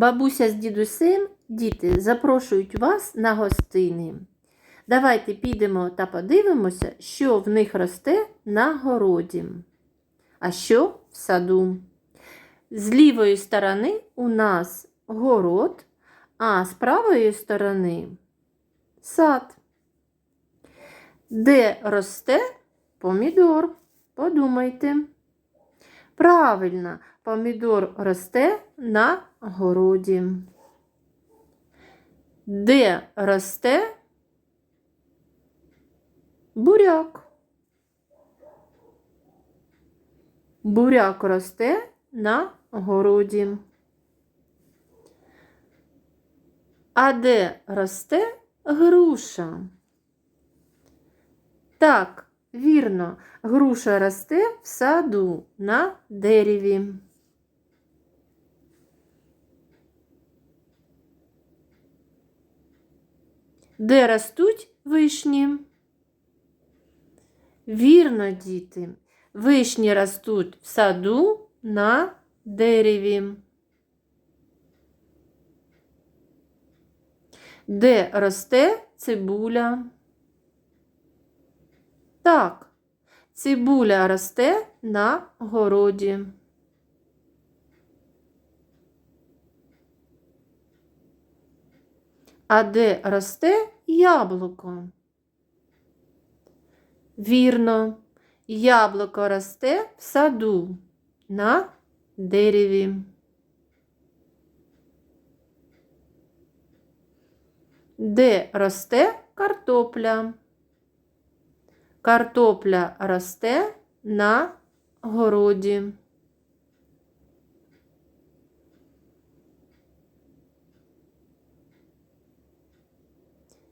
Бабуся з дідусем, діти, запрошують вас на гостини. Давайте підемо та подивимося, що в них росте на городі. А що в саду? З лівої сторони у нас город, а з правої сторони сад. Де росте помідор? Подумайте. Правильно, помідор росте на городі. Де росте буряк? Буряк росте на городі. А де росте груша? Так, вірно, груша росте в саду на дереві. Де ростуть вишні? Вірно, діти, вишні ростуть в саду на дереві. Де росте цибуля? Так, цибуля росте на городі. А де росте яблуко? Вірно, яблуко росте в саду на дереві. Де росте картопля? Картопля росте на городі.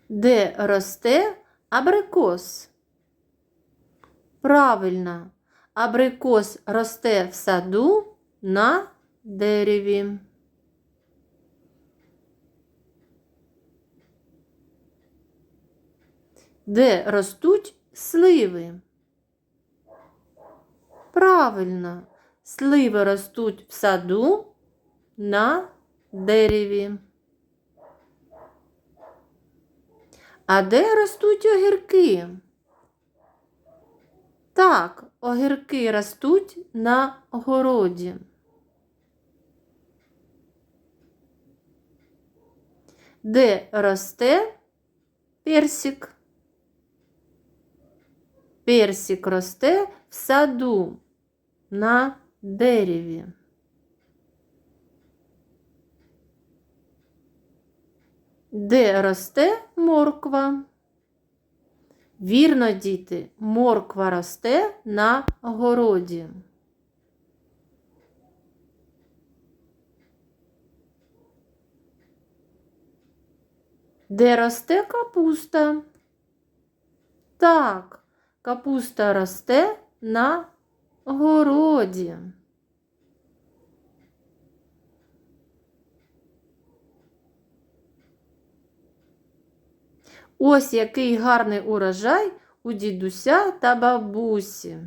Де росте абрикос? Правильно, абрикос росте в саду на дереві. Де ростуть сливи? Правильно, сливи ростуть в саду на дереві. А де ростуть огірки? Так, огірки ростуть на городі. Де росте персик? Персик росте в саду на дереві. Де росте морква? Вірно, діти, морква росте на городі. Де росте капуста? Так, капуста росте на городі. Ось який гарний урожай у дідуся та бабусі.